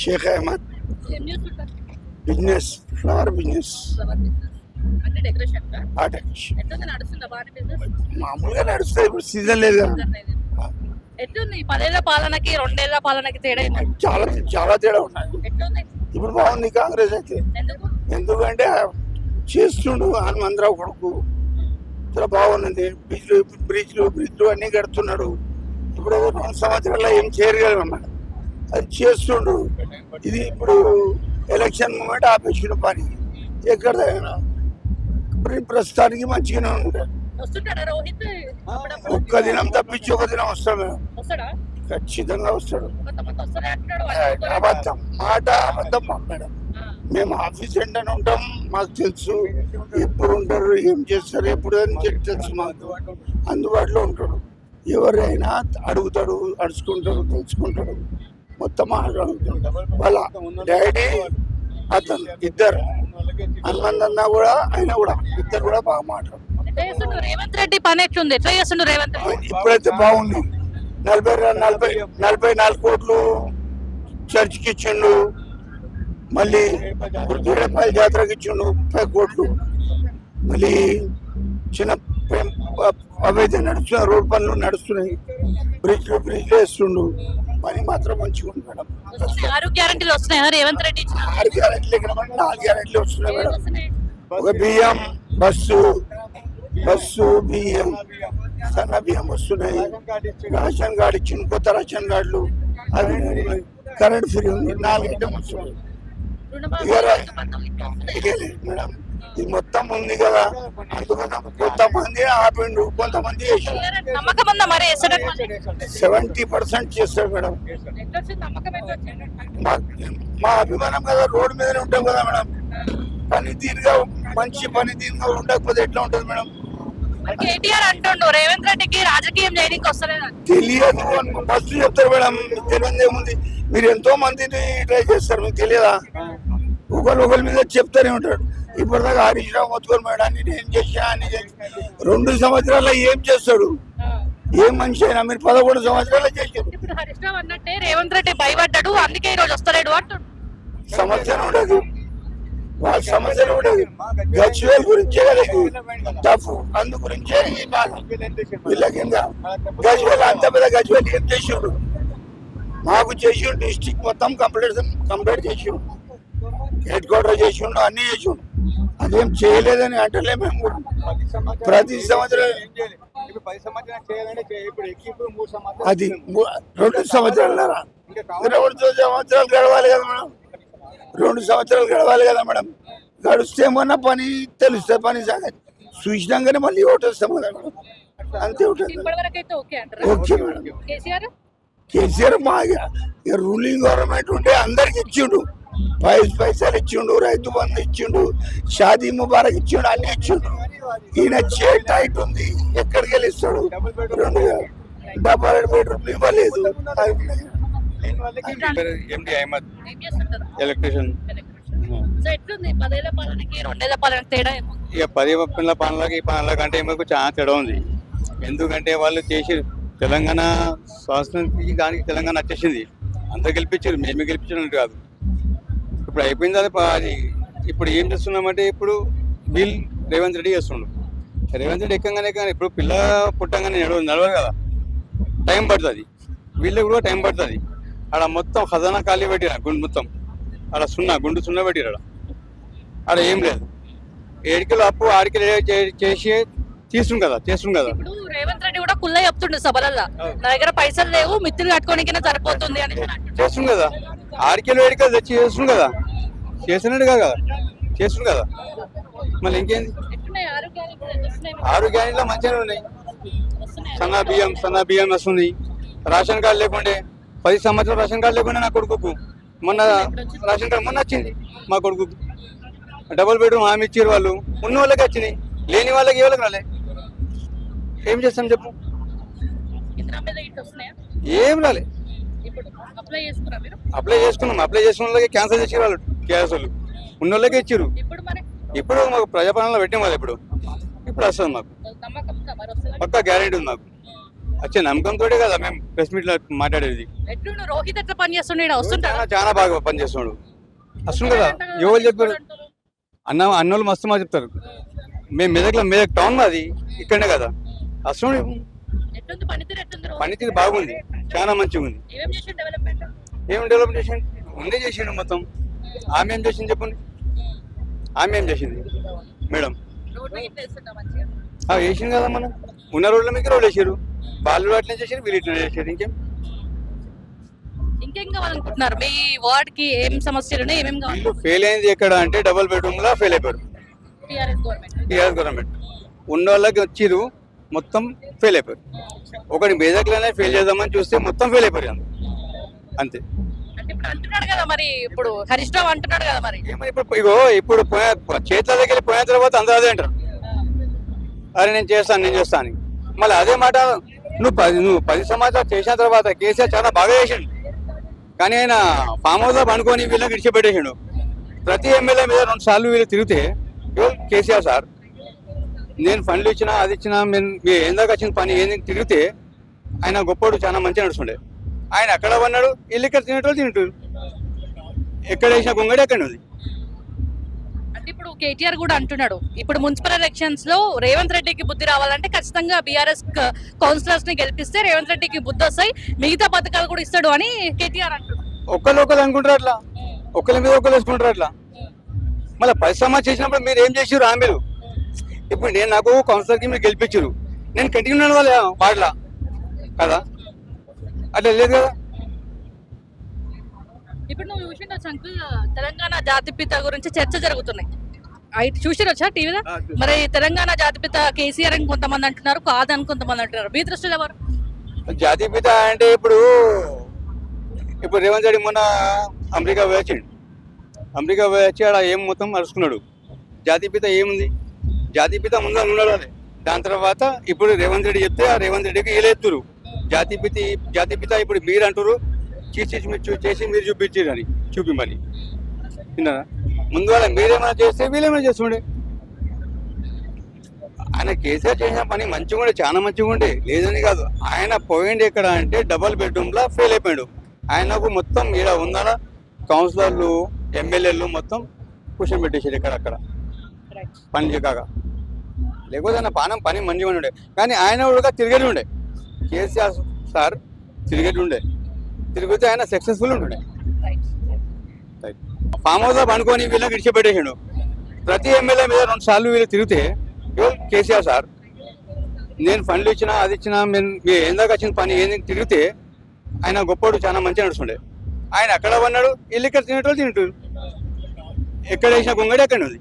Sheikh Ahmed. Business flower business. నడుస్తుందా మామూలుగా నడుస్తాయి ఇప్పుడు సీజన్ లేదు కదా. ఎట్లుంది? ఈ పదేళ్ళ పాలనకి రెండేళ్ళ పాలనకి తేడా? చాలా చాలా తేడా ఉన్నాయి. ఇప్పుడు బాగుంది కాంగ్రెస్ అయితే. ఎందుకు? ఎందుకంటే చేస్తుండు హనుమంతరావు కొడుకు. చాలా బాగున్నది బ్రిడ్జ్లు బ్రిడ్జ్లు బ్రిడ్జ్లు అన్ని కడుతున్నాడు. ఇప్పుడు రెండు సంవత్సరాల్లో ఏం చేయగలమన్నా అది చేస్తుండు. ఇది ఇప్పుడు ఎలక్షన్ మూమెంట్ ఆపేసిన పని ఎక్కడ? ఇప్పుడు ప్రస్తుతానికి మంచిగానే ఉంటాడు ఒక్క దినం తప్పించి ఒక దినం వస్తాడు. మేడం ఖచ్చితంగా వస్తాడు. అబద్ధం. మాట అబద్ధం మేడం మేము ఆఫీస్ ఎండని ఉంటాం మాకు తెలుసు. ఎప్పుడు ఉంటారు ఏం చేస్తారు ఎప్పుడు అని చెప్పి తెలుసు మాకు. అందుబాటులో ఉంటాడు. ఎవరైనా అడుగుతాడు అడుచుకుంటాడు తెలుసుకుంటాడు. మొత్తం వాళ్ళ డాడీ అతను ఇద్దరు. హనుమంత్ కూడా ఆయన కూడా ఇద్దరు కూడా బాగా మాట్లాడు రేవంత్ రెడ్డి పని ఎట్లుంది? ఎట్లా చేస్తుండు రేవంత్ ఇప్పుడైతే బాగుంది. నలభై నలభై నలభై నాలుగు కోట్లు చర్చికి ఇచ్చిండు. మళ్ళీ వృద్ధులపల్లి జాతరకి ఇచ్చిండు ముప్పై కోట్లు. మళ్ళీ చిన్న అవైతే నడుస్తున్న రోడ్ పనులు నడుస్తున్నాయి. బ్రిడ్జ్లు బ్రిడ్జ్లు వేస్తుండు. పని మాత్రం మంచిగా ఉంది మేడం. ఆరు గ్యారంటీలు వస్తున్నాయా? రేవంత్ రెడ్డి ఆరు గ్యారెంట్లు ఇక్కడ నాలుగు గ్యారెంట్లు వస్తున్నాయి మేడం? ఒక బియ్యం బస్సు. బస్సు బియ్యం. సన్న బియ్యం వస్తున్నాయి. రేషన్ కార్డు ఇచ్చిన కొత్త రేషన్ కార్డులు. అవి. కరెంట్ ఫ్రీ ఉంది నాలుగు ఐటమ్ వస్తున్నాయి. మేడం. ఇది మొత్తం ఉంది కదా. కొంతమంది ఆపిండు కొంతమంది నమ్మకం ఉందా మరి? సెవెంటీ పర్సెంట్ చేస్తారు మేడం. మా అభిమానం కదా రోడ్డు మీదనే ఉంటాం కదా మేడం. పనితీరుగా మంచి పనితీరుగా ఉండకపోతే ఎట్లా ఉంటుంది మేడం? కేటీఆర్ అంటుండు రేవంత్ రెడ్డికి రాజకీయం చేయడానికి వస్తలేదు తెలియదు ఫస్ట్ చెప్తారు మేడం. తెలియదు ఏముంది? మీరు ఎంతో మందిని ట్రై చేస్తారు మీకు తెలియదా? ఒకరు ఒకరి మీద చెప్తానే ఉంటాడు ఇప్పటిదాకా హరీష్ రావు మొత్తుకొని మేడం అన్ని నేను చేసా అన్ని చేసా రెండు సంవత్సరాల్లో ఏం చేస్తాడు? ఏం మనిషి అయినా మీరు పదకొండు సంవత్సరాలు చేశారు. ఇప్పుడు హరీష్ రావు అన్నట్టే రేవంత్ రెడ్డి భయపడ్డాడు అందుకే ఈ రోజు వస్తలేడు అంటుండు. ఉండదు. వాళ్ళ సమస్య ఉండదు. గచ్చివేల్ గురించే కదా టఫ్ అందు గురించే ఈ బాధ వీళ్ళకి ఇంకా గజ్వేల్ అంత పెద్ద గజ్వేల్ ఏం చేసిండు. మాకు చేసిండు డిస్టిక్ మొత్తం కంప్లీట్ కంప్లీట్ చేసిండు. హెడ్ క్వార్టర్ చేసిండు అన్ని చేసిండు. అదేం చేయలేదని అంటలే మేము. కూడా ప్రతి సంవత్సరం సంవత్సరాలు సంవత్సరాలు అది రెండు కావాలి. రెండు సంవత్సరాలు గడవాలి కదా మేడం. రెండు సంవత్సరాలు గడవాలి కదా మేడం. గడిస్తే మొన్న పని తెలుస్తుంది పని సంగతి. చూసినాకనే మళ్ళీ ఓటేస్తాం కదా మేడం. అంతే ఉంటుంది ఓకే మేడం. కేసీఆర్? మా రూలింగ్ గవర్నమెంట్ ఉంటే అందరికి ఇచ్చిండు. పైసలు పైసలు ఇచ్చిండు రైతు బంధు ఇచ్చిండు షాదీ ముబారక్ ఇచ్చిండు అన్ని ఇచ్చిండు. ఈయన చే టైట్ ఉంది ఎక్కడికి వెళ్ళి ఇస్తాడు రెండు డెబ్బై బెడ్రూమ్ ఇవ్వలేదు. ఎండి అహ్మద్. చేస్తుంటారు? ఎలక్ట్రీషియన్ ఇక పది పిల్లల పనులకి ఈ పనుల కంటే మాకు చాలా తేడా ఉంది. ఎందుకంటే వాళ్ళు చేసి తెలంగాణ స్వాతంత్రానికి దానికి తెలంగాణ వచ్చేసింది అంత గెలిపించారు మేమే గెలిపించినట్టు కాదు. ఇప్పుడు అయిపోయింది అది అది ఇప్పుడు ఏం చేస్తున్నామంటే ఇప్పుడు బిల్ రేవంత్ రెడ్డి చేస్తుండు. రేవంత్ రెడ్డి ఎక్కగానే కానీ ఇప్పుడు పిల్ల పుట్టంగానే నడవదు నడవదు కదా. టైం పడుతుంది. వీళ్ళకి కూడా టైం పడుతుంది. ఆడ మొత్తం ఖజానా ఖాళీ పెట్టిన గుండు మొత్తం. ఆడ సున్నా గుండు సున్నా పెట్టిరు ఆడ. ఆడ ఏం లేదు. ఏడికలు అప్పు ఆడికి చేసి తీసుకుని కదా చేస్తుంది కదా. రేవంత్ రెడ్డి కూడా కుల్ల చెప్తుండు సభలల్లో. నా దగ్గర పైసలు లేవు మిత్రులు కట్టుకోనికైనా సరిపోతుంది అని. చేస్తుంది కదా. ఆడికెళ్ళి వేడికలు తెచ్చి చేస్తుంది కదా. చేసినట్టు కదా చేస్తుంది కదా. మళ్ళీ ఇంకేంది మీకు? ఆరోగ్యానికి మంచిగానే ఉన్నాయి? సన్నా బియ్యం సన్నా బియ్యం వస్తుంది. రేషన్ కార్డు లేకుండే పది సంవత్సరాలు రేషన్ కార్డు లేకుండా నా కొడుకుకు. మొన్న రేషన్ కార్డు మొన్న వచ్చింది మా కొడుకుకు. డబుల్ బెడ్రూమ్ హామీ ఇచ్చారు వాళ్ళు. ఉన్న వాళ్ళకి వచ్చినాయి. లేని వాళ్ళకి ఏ వాళ్ళకి రాలే. ఏం చేస్తాం చెప్పు? ఏం రాలే. అప్లై చేసుకున్నాం. అప్లై చేసుకున్న వాళ్ళకి క్యాన్సల్ చేసి వాళ్ళు. వాళ్ళు ఉన్న వాళ్ళకే ఇచ్చారు ఇప్పుడు మాకు ప్రజాపాలనలో పెట్టాం కదా ఇప్పుడు. ఇప్పుడు వస్తుంది మాకు. పక్కా గ్యారెంటీ ఉంది మాకు. వచ్చే నమ్మకంతో కదా మేము ప్రెస్ మీట్లో మాట్లాడేది. రోహిత్ ఎట్లా చాలా బాగా పనిచేస్తున్నాడు వస్తుంది కదా? ఎవరు చెప్పారు? అన్న అన్నోళ్ళు మస్తు మా చెప్తారు. మేము మెదక్లో మెదక్ టౌన్ మాది. ఇక్కడనే కదా. వస్తున్నాడు ఎట్లుంది? పనితీరు బాగుంది. చాలా మంచిగా ఉంది చేసి ఏం డెవలప్ చేసిండు? ఉండే చేసిండు మొత్తం. ఆమె ఏం చేసింది చెప్పండి? ఆమె ఏం చేసింది? మేడం. వేసింది కదా మనం. ఉన్న రోడ్ల మీద రోడ్లు వేసారు వాళ్ళు అట్లనే చేసారు వీళ్ళు ఇట్లా చేసారు ఇంకేం? ఇంకేం కావాలనుకుంటున్నారు? మీ వార్డ్కి ఏం సమస్యలు ఉన్నాయి? కావాలి? ఫెయిల్ అయింది ఎక్కడ అంటే డబుల్ బెడ్రూమ్ లా ఫెయిల్ అయిపోయారు. టీఆర్ఎస్ గవర్నమెంట్ ఉన్న వాళ్ళకి వచ్చిరు మొత్తం ఫెయిల్ అయిపోయారు. ఒకటి మెదక్లోనే ఫెయిల్ చేద్దామని చూస్తే మొత్తం ఫెయిల్ అయిపోయారు. అంతే. ఇప్పుడు అంటున్నాడు కదా మరి ఇప్పుడు హరీష్ రావు అంటున్నాడు కదా మరి. ఏమని ఇప్పుడు ఇగో ఇప్పుడు చేతుల దగ్గర పోయిన తర్వాత అందరూ అదే అంటారు. అరే నేను చేస్తాను నేను చేస్తాను మళ్ళీ అదే మాట నువ్వు పది నువ్వు పది సంవత్సరాలు చేసిన తర్వాత కేసీఆర్ చాలా బాగా చేసిండు. కానీ ఆయన ఫామ్ హౌస్లో పనుకొని వీళ్ళకి విడిచిపెట్టేసిండు. ప్రతి ఎమ్మెల్యే మీద రెండు సార్లు వీళ్ళు తిరిగితే కేసీఆర్ సార్ నేను ఫండ్లు ఇచ్చినా అది ఇచ్చినా మీరు ఏందాక వచ్చిన పని ఏంది తిరిగితే ఆయన గొప్పోడు చాలా మంచిగా నడుస్తుండే. ఆయన అక్కడ ఉన్నాడు వీళ్ళు ఇక్కడ తినేటోళ్ళు తింటారు ఎక్కడ వేసిన గొంగడి అక్కడ ఉంది. అంటే ఇప్పుడు కేటీఆర్ కూడా అంటున్నాడు ఇప్పుడు మున్సిపల్ ఎలక్షన్స్లో రేవంత్ రెడ్డికి బుద్ధి రావాలంటే ఖచ్చితంగా బీఆర్ఎస్ కౌన్సిలర్స్ని గెలిపిస్తే రేవంత్ రెడ్డికి బుద్ధి వస్తాయి మిగతా పథకాలు కూడా ఇస్తాడు అని కేటీఆర్ అంటున్నాడు. ఒక్కరు ఒకరు అనుకుంటారు అట్లా. ఒకరి మీద ఒకరు వేసుకుంటారు అట్లా. మళ్ళీ పరిశ్రమ చేసినప్పుడు మీరు ఏం చేసారు ఆ మీరు ఇప్పుడు నేను నాకు కౌన్సిలర్కి మీరు గెలిపించారు నేను కంటిన్యూ ఉన్నాను వాళ్ళ వాడలా కదా? అట్లా లేదు కదా. ఇప్పుడు నువ్వు చూసిండొచ్చు అంకుల్? తెలంగాణ జాతిపిత గురించి చర్చ జరుగుతున్నాయి. అయితే చూసిరొచ్చా టీవీలో? ఆ, చూసా. మరి తెలంగాణ జాతిపిత కేసీఆర్ అని కొంతమంది అంటున్నారు కాదని కొంతమంది అంటున్నారు. మీ దృష్టిలో ఎవరు? జాతీయ పిత అంటే ఇప్పుడు ఇప్పుడు రేవంత్ రెడ్డి మొన్న అమెరికా పోయొచ్చిండు. అమెరికా పోయొచ్చి ఆడ ఏం మొత్తం అరుచుకున్నాడు? జాతీయ పిత ఏముంది? జాతీయ పిత ముందు ఉన్నాడు అదే. దాని తర్వాత ఇప్పుడు రేవంత్ రెడ్డి చెప్తే ఆ రేవంత్ రెడ్డికి వీళ్ళెత్తురు జాతీయ పిత జాతీయ పిత ఇప్పుడు మీరు అంటారు చేసి చేసి మీరు చూపించారు అని చూపిమని విన్నారా? ముందు వాళ్ళ మీరేమైనా చేస్తే వీళ్ళేమైనా చేస్తుండే. ఆయన కేసీఆర్ చేసిన పని మంచిగా ఉండే చాలా మంచిగా ఉండే. లేదని కాదు. ఆయన పోయింది ఎక్కడ అంటే డబల్ బెడ్రూమ్ లా ఫెయిల్ అయిపోయాడు. ఆయనకు మొత్తం ఈడ ఉందా కౌన్సిలర్లు ఎమ్మెల్యేలు మొత్తం క్వశ్చన్ పెట్టేసారు ఇక్కడ అక్కడ. పని చేయక. లేకపోతే ఆయన పానం పని మంచిగా ఉండే. కానీ ఆయన కూడా తిరిగేది ఉండే. కేసీఆర్ సార్ తిరిగేటి ఉండే. తిరిగితే ఆయన సక్సెస్ఫుల్ ఉంటుండే ఫామ్ హౌస్లో పనుకొని వీళ్ళకి విడిచిపెట్టేసిండు. ప్రతి ఎమ్మెల్యే మీద రెండు సార్లు వీళ్ళు తిరిగితే కేసీఆర్ సార్ నేను ఫండ్లు ఇచ్చినా అది ఇచ్చినా మేము మీ ఏందాక వచ్చిన పని ఏంది తిరిగితే ఆయన గొప్పడు చాలా మంచిగా నడుస్తుండే. ఆయన అక్కడ పన్నాడు? వీళ్ళు ఇక్కడ తినేటోళ్ళు తింటారు ఎక్కడ వేసిన గొంగడి అక్కడ ఉంది.